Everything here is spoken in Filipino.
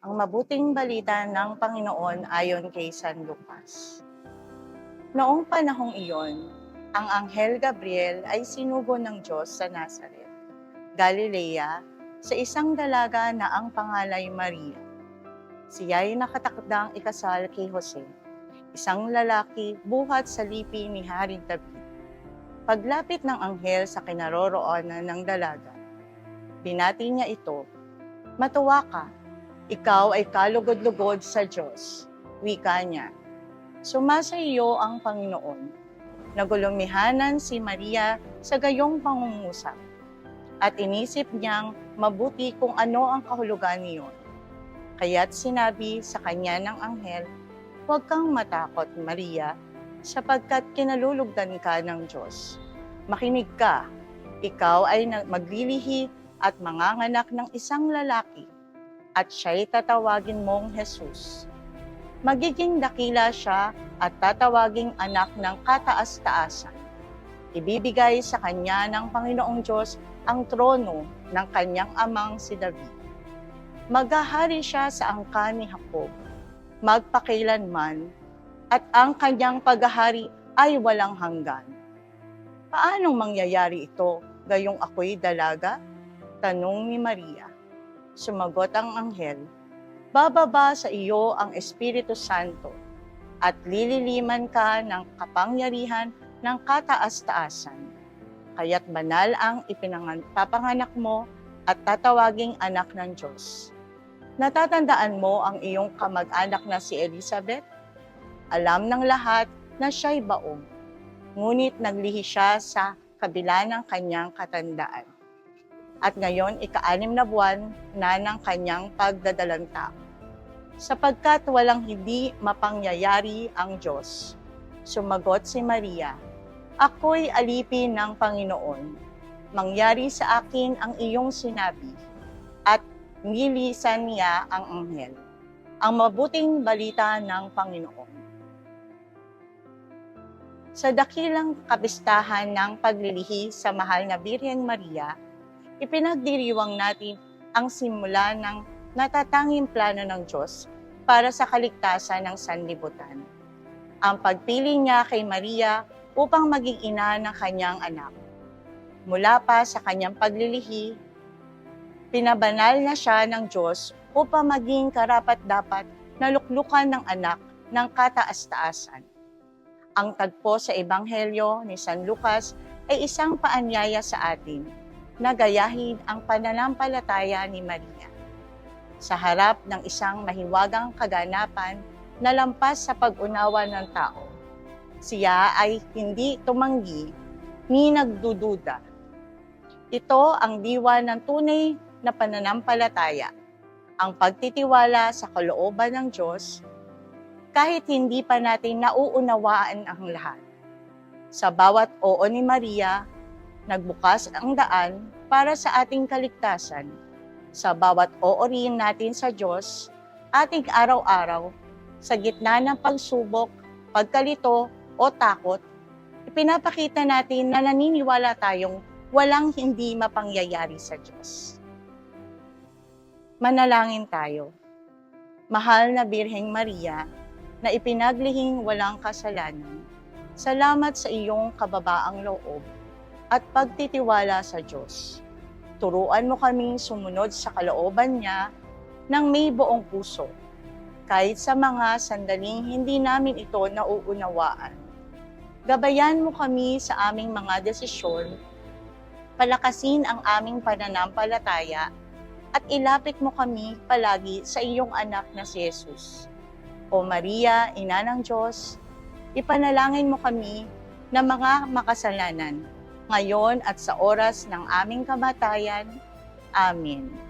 Ang mabuting balita ng Panginoon ayon kay San Lucas. Noong panahong iyon, ang Anghel Gabriel ay sinugo ng Diyos sa Nazareth, Galilea, sa isang dalaga na ang pangalay Maria. Siya ay nakatakdang ikasal kay Jose, isang lalaki buhat sa lipi ni Haring David. Paglapit ng anghel sa kinaroroonan ng dalaga, binati niya ito, Matuwa ka, ikaw ay kalugod-lugod sa Diyos. Wika niya. Sumasa iyo ang Panginoon. Nagulumihanan si Maria sa gayong pangungusap. At inisip niyang mabuti kung ano ang kahulugan niyon. Kaya't sinabi sa kanya ng anghel, Huwag kang matakot, Maria, sapagkat kinalulugdan ka ng Diyos. Makinig ka, ikaw ay maglilihi at manganganak ng isang lalaki, at siya'y tatawagin mong Jesus. Magiging dakila siya at tatawaging anak ng kataas-taasan. Ibibigay sa kanya ng Panginoong Diyos ang trono ng kanyang amang si David. Maghahari siya sa angkan ni Jacob, magpakailanman, at ang kanyang paghahari ay walang hanggan. Paanong mangyayari ito gayong ako'y dalaga? Tanong ni Maria. Sumagot ang anghel, Bababa sa iyo ang Espiritu Santo at lililiman ka ng kapangyarihan ng kataas-taasan. Kaya't banal ang ipinanganak mo at tatawaging anak ng Diyos. Natatandaan mo ang iyong kamag-anak na si Elizabeth? Alam ng lahat na siya'y baong. Ngunit naglihi siya sa kabila ng kanyang katandaan at ngayon ika-anim na buwan na ng kanyang pagdadalang tao. Sapagkat walang hindi mapangyayari ang Diyos. Sumagot si Maria, Ako'y alipin ng Panginoon. Mangyari sa akin ang iyong sinabi. At nilisan niya ang anghel. Ang mabuting balita ng Panginoon. Sa dakilang kapistahan ng paglilihi sa mahal na Birhen Maria, ipinagdiriwang natin ang simula ng natatanging plano ng Diyos para sa kaligtasan ng sanlibutan. Ang pagpili niya kay Maria upang maging ina ng kanyang anak. Mula pa sa kanyang paglilihi, pinabanal na siya ng Diyos upang maging karapat-dapat na luklukan ng anak ng kataas-taasan. Ang tagpo sa Ebanghelyo ni San Lucas ay isang paanyaya sa atin na gayahin ang pananampalataya ni Maria. Sa harap ng isang mahiwagang kaganapan na lampas sa pag-unawa ng tao, siya ay hindi tumanggi ni nagdududa. Ito ang diwa ng tunay na pananampalataya, ang pagtitiwala sa kalooban ng Diyos kahit hindi pa natin nauunawaan ang lahat. Sa bawat oo ni Maria, nagbukas ang daan para sa ating kaligtasan. Sa bawat oo rin natin sa Diyos, ating araw-araw, sa gitna ng pagsubok, pagkalito o takot, ipinapakita natin na naniniwala tayong walang hindi mapangyayari sa Diyos. Manalangin tayo. Mahal na Birheng Maria, na ipinaglihing walang kasalanan, salamat sa iyong kababaang loob at pagtitiwala sa Diyos. Turuan mo kaming sumunod sa kalooban niya ng may buong puso, kahit sa mga sandaling hindi namin ito nauunawaan. Gabayan mo kami sa aming mga desisyon, palakasin ang aming pananampalataya, at ilapit mo kami palagi sa iyong anak na si Jesus. O Maria, Ina ng Diyos, ipanalangin mo kami na mga makasalanan, ngayon at sa oras ng aming kamatayan. Amen.